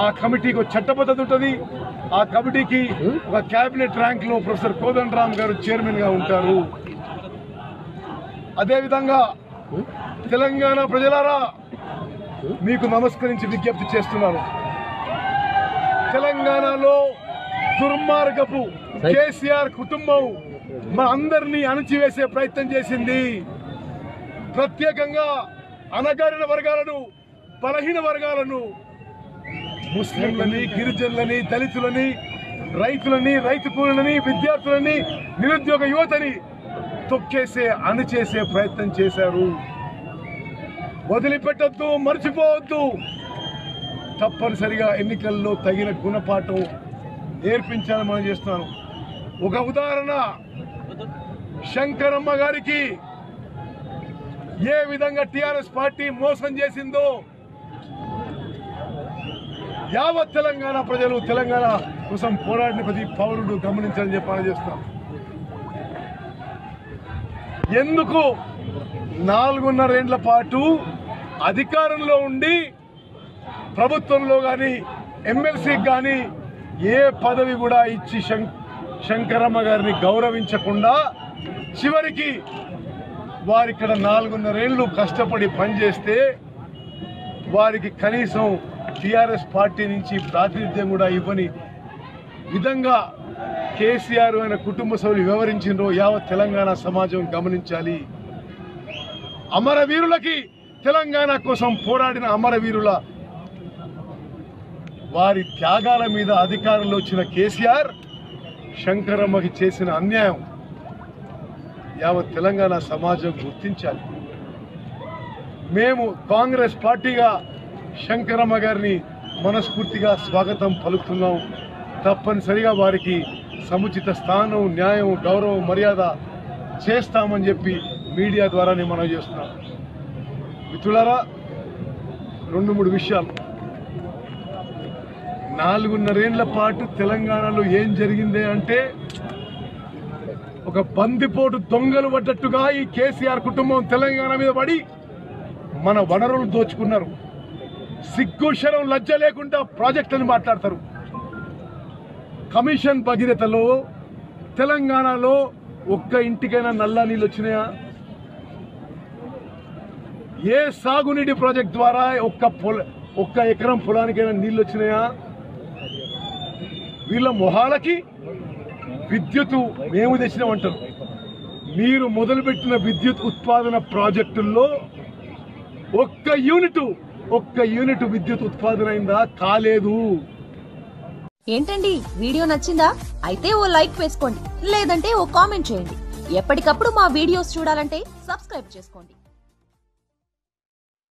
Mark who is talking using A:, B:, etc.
A: ఆ కమిటీకి ఒక చట్టబద్ధత ఉంటుంది. ఆ కమిటీకి ఒక కేబినెట్ ర్యాంక్లో ప్రొఫెసర్ కోదండ రామ్ గారు చైర్మన్గా ఉంటారు. అదేవిధంగా తెలంగాణ ప్రజలారా మీకు నమస్కరించి విజ్ఞప్తి చేస్తున్నాను. తెలంగాణలో దుర్మార్గపు కేసీఆర్ కుటుంబం మా అందరినీ అణచివేసే ప్రయత్నం చేసింది. ప్రత్యేకంగా అనగారిన వర్గాలను బలహీన వర్గాలను ముస్లింలని గిరిజనులని దళితులని రైతులని రైతు కూలీలని విద్యార్థులని నిరుద్యోగ యువతని తొక్కేసే అణిచేసే ప్రయత్నం చేశారు. వదిలిపెట్టద్దు మర్చిపోవద్దు. తప్పనిసరిగా ఎన్నికల్లో తగిన గుణపాఠం నేర్పించాలని మనం చేస్తున్నాను ఒక ఉదాహరణ శంకరమ్మ గారికి ఏ విధంగా టిఆర్ఎస్ పార్టీ మోసం చేసిందో యావత్ తెలంగాణ ప్రజలు తెలంగాణ కోసం పోరాడిన ప్రతి పౌరుడు గమనించాలని చెప్పి చేస్తాం ఎందుకు నాలుగున్నరేండ్ల పాటు అధికారంలో ఉండి ప్రభుత్వంలో కానీ ఎమ్మెల్సీకి కానీ ఏ పదవి కూడా ఇచ్చి శం- శంకరమ్మ గారిని గౌరవించకుండా చివరికి వారిక్కడ నాలుగున్నరేళ్ళు కష్టపడి పనిచేస్తే వారికి కనీసం టిఆర్ఎస్ పార్టీ నుంచి ప్రాతినిధ్యం కూడా ఇవ్వని విధంగా కేసీఆర్ ఆయన కుటుంబ సభ్యులు వివరించిండ్రో యావత్ తెలంగాణ సమాజం గమనించాలి. అమరవీరులకి తెలంగాణ కోసం పోరాడిన అమరవీరుల వారి త్యాగాల మీద అధికారంలో వచ్చిన కేసీఆర్ శంకరమ్మకి చేసిన అన్యాయం. యావత్ తెలంగాణ సమాజం గుర్తించాలి. మేము కాంగ్రెస్ పార్టీగా శంకరమ్మ గారిని మనస్ఫూర్తిగా స్వాగతం పలుకుతున్నాం. తప్పనిసరిగా వారికి సముచిత స్థానం న్యాయం గౌరవం మర్యాద చేస్తామని చెప్పి మీడియా ద్వారానే మనం చేస్తున్నాం. మిత్రులారా రెండు మూడు విషయాలు. నాలుగున్నరేండ్ల పాటు తెలంగాణలో ఏం జరిగింది అంటే ఒక బందిపోటు దొంగలు పడ్డట్టుగా ఈ కేసీఆర్ కుటుంబం తెలంగాణ మీద పడి మన వనరులు దోచుకున్నారు. సిగ్గుశరం లజ్జ లేకుండా ప్రాజెక్టులను మాట్లాడతారు. కమిషన్ భగీరథలో తెలంగాణలో ఒక్క ఇంటికైనా నల్ల నీళ్ళు వచ్చినాయా? ఏ సాగునీటి ప్రాజెక్ట్ ద్వారా ఒక్క పొల ఒక్క ఎకరం పొలానికైనా నీళ్ళు వచ్చినాయా? వీళ్ళ మొహాలకి విద్యుత్ మేము తెచ్చినామంటారు. మీరు మొదలుపెట్టిన విద్యుత్ ఉత్పాదన ప్రాజెక్టుల్లో ఒక్క యూనిట్ ఒక్క యూనిట్ విద్యుత్ ఉత్పాదన అయిందా? కాలేదు.
B: ఏంటండి? వీడియో నచ్చిందా? అయితే ఓ లైక్ వేసుకోండి లేదంటే ఓ కామెంట్ చేయండి. ఎప్పటికప్పుడు మా వీడియోస్ చూడాలంటే సబ్స్క్రైబ్ చేసుకోండి.